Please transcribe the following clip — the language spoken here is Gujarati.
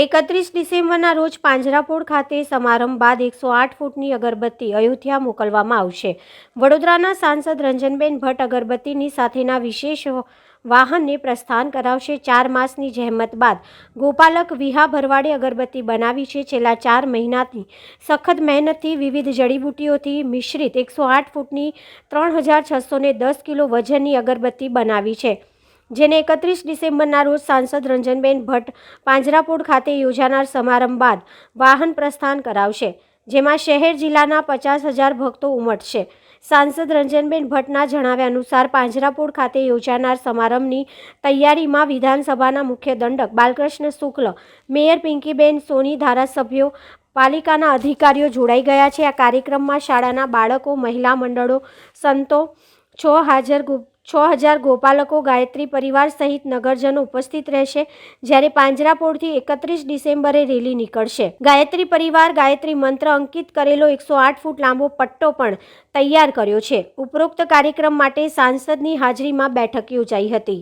એકત્રીસ ડિસેમ્બરના રોજ પાંજરાપોળ ખાતે સમારંભ બાદ એકસો આઠ ફૂટની અગરબત્તી અયોધ્યા મોકલવામાં આવશે. વડોદરાના સાંસદ રંજનબેન ભટ્ટ અગરબત્તીની સાથેના વિશેષ વાહનને પ્રસ્થાન કરાવશે ચાર માસની જહેમત બાદ. ગોપાલક વિહા ભરવાડે અગરબત્તી બનાવી છે. છેલ્લા ચાર મહિનાથી સખત મહેનતથી વિવિધ જડીબુટ્ટીઓથી મિશ્રિત એકસો આઠ ફૂટની ત્રણ હજાર છસો દસ કિલો વજનની અગરબત્તી બનાવી છે. જેને એકત્રીસ ડિસેમ્બરના રોજ સાંસદ રંજનબેન ભટ્ટ પાંજરાપોળ ખાતે યોજાનાર સમારંભ બાદ વાહન પ્રસ્થાન કરાવશે, જેમાં શહેર જિલ્લાના પચાસ હજાર ભક્તો ઉમટશે. સાંસદ રંજનબેન ભટ્ટના જણાવ્યા અનુસાર પાંજરાપોળ ખાતે યોજાનાર સમારંભની તૈયારીમાં વિધાનસભાના મુખ્ય દંડક બાલકૃષ્ણ શુક્લ, મેયર પિંકીબેન સોની, ધારાસભ્યો, પાલિકાના અધિકારીઓ જોડાઈ ગયા છે. આ કાર્યક્રમમાં શાળાના બાળકો, મહિલા મંડળો, સંતો, છ હાજર ગો- છ હજાર ગોપાલકો ગાયત્રી પરિવાર સહિત નગરજનો ઉપસ્થિત રહેશે, જ્યારે પાંજરાપોળથી એકત્રીસ ડિસેમ્બરે રેલી નીકળશે. ગાયત્રી પરિવાર ગાયત્રી મંત્ર અંકિત કરેલો એકસો આઠ ફૂટ લાંબો પટ્ટો પણ તૈયાર કર્યો છે. ઉપરોક્ત કાર્યક્રમ માટે સાંસદની હાજરીમાં બેઠક યોજાઈ હતી.